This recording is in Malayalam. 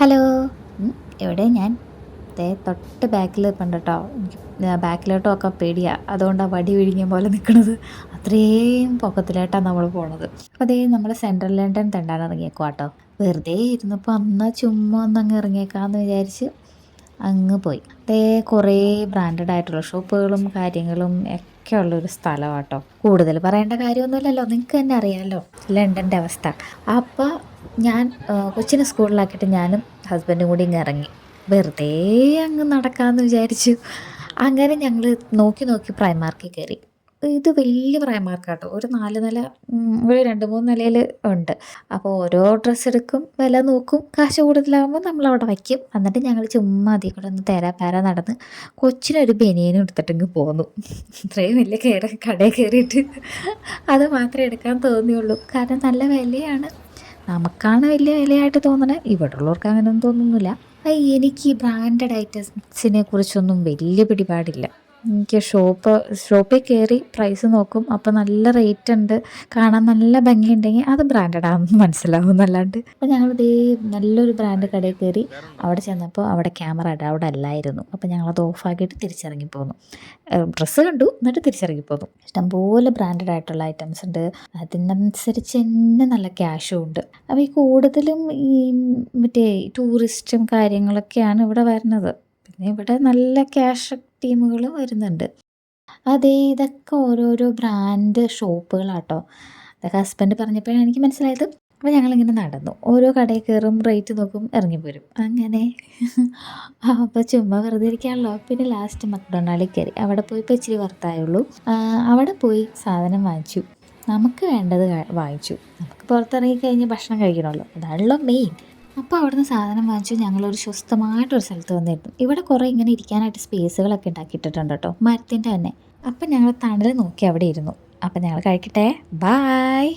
ഹലോ. എവിടെ ഞാൻ? ദേ തൊട്ട് ബാക്കിൽ നിൽപ്പുണ്ട് കേട്ടോ എനിക്ക് ബാക്കിലോട്ട് നോക്കാൻ പേടിയാണ് അതുകൊണ്ടാണ് വടി വിഴിഞ്ഞ പോലെ നിൽക്കുന്നത് അത്രയും പൊക്കത്തിലായിട്ടാണ് നമ്മൾ പോണത്. അപ്പോൾ അതേ നമ്മൾ സെൻട്രൽ ലണ്ടൻ തെണ്ടാൻ ഇറങ്ങിയേക്കും കേട്ടോ വെറുതെ ഇരുന്നപ്പോൾ അന്ന് ചുമ്മാ ഒന്നങ്ങ് ഇറങ്ങിയേക്കാന്ന് വിചാരിച്ച് അങ്ങ് പോയി. അതേ കുറേ ബ്രാൻഡഡ് ആയിട്ടുള്ള ഷോപ്പുകളും കാര്യങ്ങളും ഒക്കെ ഉള്ളൊരു സ്ഥലമാണ് കേട്ടോ കൂടുതൽ പറയേണ്ട കാര്യമൊന്നുമില്ലല്ലോ. നിങ്ങൾക്ക് തന്നെ അറിയാമല്ലോ ലണ്ടന്റെ അവസ്ഥ. അപ്പോൾ ഞാൻ കൊച്ചിനെ സ്കൂളിലാക്കിയിട്ട് ഞാനും ഹസ്ബൻഡും കൂടി ഇങ്ങ് ഇറങ്ങി. വെറുതെ അങ്ങ് നടക്കാമെന്ന് വിചാരിച്ചു. അങ്ങനെ ഞങ്ങൾ നോക്കി നോക്കി പ്രൈമാർക്കിൽ കയറി. ഇത് വലിയ പ്രൈമാർക്കാട്ടോ ഒരു നാല് നില ഒരു രണ്ട് മൂന്ന് നിലയിൽ ഉണ്ട്. അപ്പോൾ ഓരോ ഡ്രസ്സ് എടുക്കും വില നോക്കും കാശ് കൂടുതലാകുമ്പോൾ നമ്മൾ അവിടെ വയ്ക്കും. എന്നിട്ട് ഞങ്ങൾ ചുമ്മാ അതിൽ കൂടെ ഒന്ന് തേരാ പാര നടന്ന് കൊച്ചിനൊരു ബനിയനും എടുത്തിട്ടിങ്ങ് പോന്നു. ഇത്രയും വലിയ കയറി കടയിൽ കയറിയിട്ട് അത് മാത്രമേ എടുക്കാൻ തോന്നിയുള്ളൂ. കാരണം നല്ല വിലയാണ്. നമുക്കാണ് വലിയ വിലയായിട്ട് തോന്നണത് ഇവിടെ ഉള്ളവർക്ക് അങ്ങനെയൊന്നും തോന്നുന്നില്ല എനിക്ക് ഈ ബ്രാൻഡഡ് ഐറ്റംസിനെ കുറിച്ചൊന്നും വലിയ പിടിപാടില്ല. എനിക്ക് ഷോപ്പ് ഷോപ്പിൽ കയറി പ്രൈസ് നോക്കും. അപ്പോൾ നല്ല റേറ്റ് ഉണ്ട്. കാണാൻ നല്ല ഭംഗിയുണ്ടെങ്കിൽ അത് ബ്രാൻഡഡ് ആണെന്ന് മനസ്സിലാവും എന്നല്ലാണ്ട്. അപ്പോൾ ഞങ്ങൾ നല്ലൊരു ബ്രാൻഡ് കടയിൽ കയറി അവിടെ ചെന്നപ്പോൾ അവിടെ ക്യാമറ അവിടെ അല്ലായിരുന്നു. അപ്പോൾ ഞങ്ങളത് ഓഫാക്കിയിട്ട് തിരിച്ചിറങ്ങി പോന്നു. ഡ്രസ്സ് കണ്ടു എന്നിട്ട് തിരിച്ചിറങ്ങി പോന്നു. ഇഷ്ടംപോലെ ബ്രാൻഡഡ് ആയിട്ടുള്ള ഐറ്റംസ് ഉണ്ട്. അതിനനുസരിച്ച് തന്നെ നല്ല ക്യാഷും ഉണ്ട്. അപ്പോൾ ഈ കൂടുതലും ഈ മറ്റേ ടൂറിസ്റ്റും കാര്യങ്ങളൊക്കെയാണ് ഇവിടെ വരുന്നത്. പിന്നെ ഇവിടെ നല്ല ക്യാഷ് ടീമുകൾ വരുന്നുണ്ട്. അതെ ഇതൊക്കെ ഓരോരോ ബ്രാൻഡ് ഷോപ്പുകളാട്ടോ. അതൊക്കെ ഹസ്ബൻഡ് പറഞ്ഞപ്പോഴാണ് എനിക്ക് മനസ്സിലായത്. അപ്പോൾ ഞങ്ങളിങ്ങനെ നടന്നു. ഓരോ കടയിൽ കയറും റേറ്റ് നോക്കും ഇറങ്ങി വരും അങ്ങനെ. അപ്പോൾ ചുമ്മാ വെറുതെ ഇരിക്കാമല്ലോ പിന്നെ ലാസ്റ്റ് മക്ഡൊണാൾഡിൽ കയറി. അവിടെ പോയി ഇപ്പോൾ ഇച്ചിരി വർത്തായുള്ളൂ. അവിടെ പോയി സാധനം വാങ്ങിച്ചു. നമുക്ക് വേണ്ടത് വാങ്ങിച്ചു. നമുക്ക് പുറത്തിറങ്ങി കഴിഞ്ഞ് ഭക്ഷണം കഴിക്കണമല്ലോ. അതാണല്ലോ മെയിൻ അപ്പോൾ അവിടുന്ന് സാധനം വാങ്ങിച്ചു. ഞങ്ങളൊരു സ്വസ്ഥമായിട്ടൊരു സ്ഥലത്ത് വന്നിരുന്നു. ഇവിടെ കുറേ ഇങ്ങനെ ഇരിക്കാനായിട്ട് സ്പേസുകളൊക്കെ ഉണ്ടാക്കിയിട്ടിട്ടുണ്ട് കേട്ടോ. മരത്തിന്റെ തന്നെ. അപ്പം ഞങ്ങൾ തണൽ നോക്കി അവിടെ ഇരുന്നു. അപ്പം ഞങ്ങൾ കഴിക്കട്ടെ. ബായ്